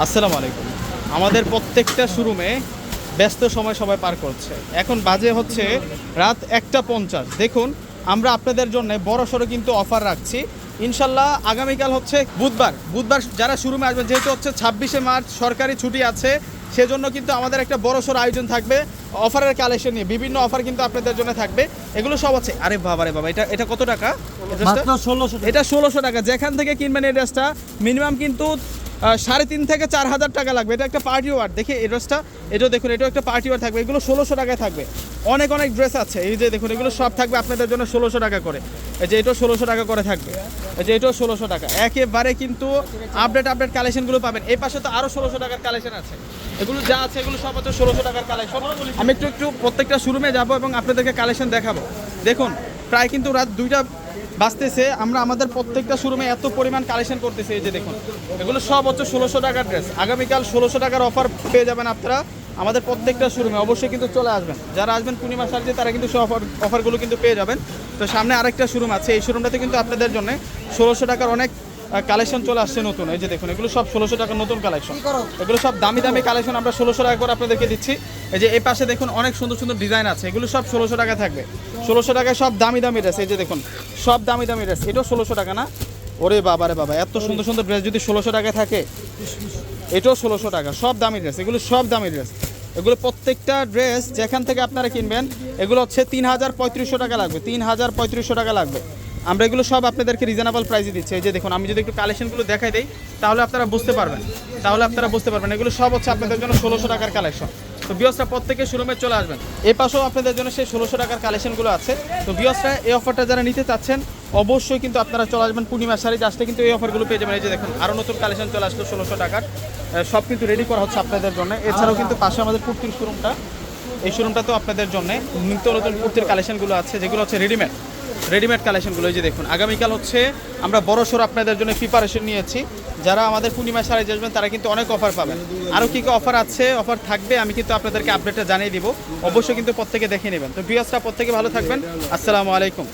আসসালামু আলাইকুম। আমাদের প্রত্যেকটা শোরুমে ব্যস্ত সময় সবাই পার করছে। এখন বাজে হচ্ছে রাত একটা পঞ্চাশ। দেখুন আমরা আপনাদের জন্য বড় সড়ো কিন্তু অফার রাখছি। ইনশাল্লাহ আগামীকাল হচ্ছে বুধবার। বুধবার যারা শোরুমে আসবেন যেহেতু হচ্ছে ছাব্বিশে মার্চ সরকারি ছুটি আছে সেজন্য কিন্তু আমাদের একটা বড় সড়ো আয়োজন থাকবে। অফারের কালেকশন নিয়ে বিভিন্ন অফার কিন্তু আপনাদের জন্য থাকবে। এগুলো সব আছে আরে বাবা রে বাবা এটা এটা কত টাকা। এটা ষোলোশো টাকা। যেখান থেকে কিনবেন এই ড্রেসটা মিনিমাম কিন্তু সাড়ে তিন থেকে চার হাজার টাকা লাগবে। এটা একটা পার্টি ওয়ার দেখি এই ড্রেসটা এটাও দেখুন, এটাও একটা পার্টি ওয়ার থাকবে। এগুলো ষোলোশো টাকায় থাকবে। অনেক অনেক ড্রেস আছে। এই যে দেখুন, এগুলো সব থাকবে আপনাদের জন্য ষোলোশো টাকা করে। এই যে এটাও ষোলোশো টাকা করে থাকবে। এই যে এটাও ষোলোশো টাকা। একেবারে কিন্তু আপডেট আপডেট কালেকশনগুলো পাবেন। এই পাশে তো আরও ষোলোশো টাকার কালেকশন আছে। এগুলো যা আছে, এগুলো সব হচ্ছে ষোলোশো টাকার কালেকশন আমি একটু একটু প্রত্যেকটা শোরুমে যাব এবং আপনাদেরকে কালেকশন দেখাবো। দেখুন, প্রায় কিন্তু রাত দুইটা বাঁচতেছে, আমরা আমাদের প্রত্যেকটা শোরুমে এত পরিমাণ কালেকশন করতেছি, এই যে দেখুন। এগুলো সব হচ্ছে ষোলোশো টাকার ড্রেস আগামীকাল ষোলোশো টাকার অফার পেয়ে যাবেন আপনারা আমাদের প্রত্যেকটা শোরুমে। অবশ্যই কিন্তু চলে আসবেন। যারা আসবেন পূর্ণিমা সার্জে তারা কিন্তু সব অফার অফারগুলো কিন্তু পেয়ে যাবেন। তো সামনে আরেকটা শোরুম আছে, এই শোরুমটাতে কিন্তু আপনাদের জন্য ষোলোশো টাকার অনেক কালেকশন চলে আসছে নতুন। এই যে দেখুন এগুলো সব ষোলোশো টাকার নতুন কালেকশন এগুলো সব দামি দামি কালেকশন আমরা ষোলোশো টাকা করে আপনাদেরকে দিচ্ছি। এই যে এই পাশে দেখুন অনেক সুন্দর সুন্দর ডিজাইন আছে। এগুলো সব ষোলোশো টাকা থাকবে। ষোলোশো টাকায় সব দামি দামি ড্রেস এই যে দেখুন সব দামি দামি ড্রেস এটাও ষোলোশো টাকা না? ওরে বাবা রে বাবা এত সুন্দর সুন্দর ড্রেস যদি ষোলোশো টাকায় থাকে এটাও ষোলোশো টাকা। সব দামি ড্রেস এগুলো সব দামি ড্রেস এগুলো প্রত্যেকটা ড্রেস যেখান থেকে আপনারা কিনবেন এগুলো হচ্ছে তিন হাজার পঁয়ত্রিশশো টাকা লাগবে। তিন হাজার পঁয়ত্রিশশো টাকা লাগবে। আমরা এগুলো সব আপনাদেরকে রিজনেবল প্রাইসে দিচ্ছি। এই যে দেখুন, আমি যদি একটু কালেকশনগুলো দেখাই দিই, তাহলে আপনারা বুঝতে পারবেন। তাহলে আপনারা বুঝতে পারবেন, এগুলো সব হচ্ছে আপনাদের জন্য ষোলোশো টাকার কালেকশন তো বিয়সরা প্রত্যেকে শোরুমে চলে আসবেন। এই পাশেও আপনাদের জন্য সেই ষোলোশো টাকার কালেকশনগুলো আছে। তো বিয়সরা এই অফারটা যারা নিতে চাচ্ছেন, অবশ্যই কিন্তু আপনারা চলে আসবেন পূর্ণিমা শাড়িতে আসলে কিন্তু এই অফারগুলো পেয়ে যাবেন। এই যে দেখুন আরও নতুন কালেকশন চলে আসলো ষোলোশো টাকার। সব কিন্তু রেডি করা হচ্ছে আপনাদের জন্য। এছাড়াও কিন্তু পাশে আমাদের কুর্তির শোরুমটা এই শোরুমটাতেও আপনাদের জন্য নিত্য নতুন কুর্তির কালেকশনগুলো আছে, যেগুলো হচ্ছে রেডিমেড রেডিমেড কালেকশনগুলো, এই যে দেখুন, আগামীকাল হচ্ছে আমরা বড়সড় আপনাদের জন্য প্রিপারেশন নিয়েছি। যারা আমাদের পূর্ণিমা সারাই আসবেন, তারা কিন্তু অনেক অফার পাবেন। আরও কী কী অফার আছে অফার থাকবে, আমি কিন্তু আপনাদেরকে আপডেটটা জানিয়ে দিব। অবশ্যই কিন্তু প্রত্যেকে দেখে নেবেন। তো বিয়াসটা প্রত্যেকে ভালো থাকবেন। আসসালামু আলাইকুম।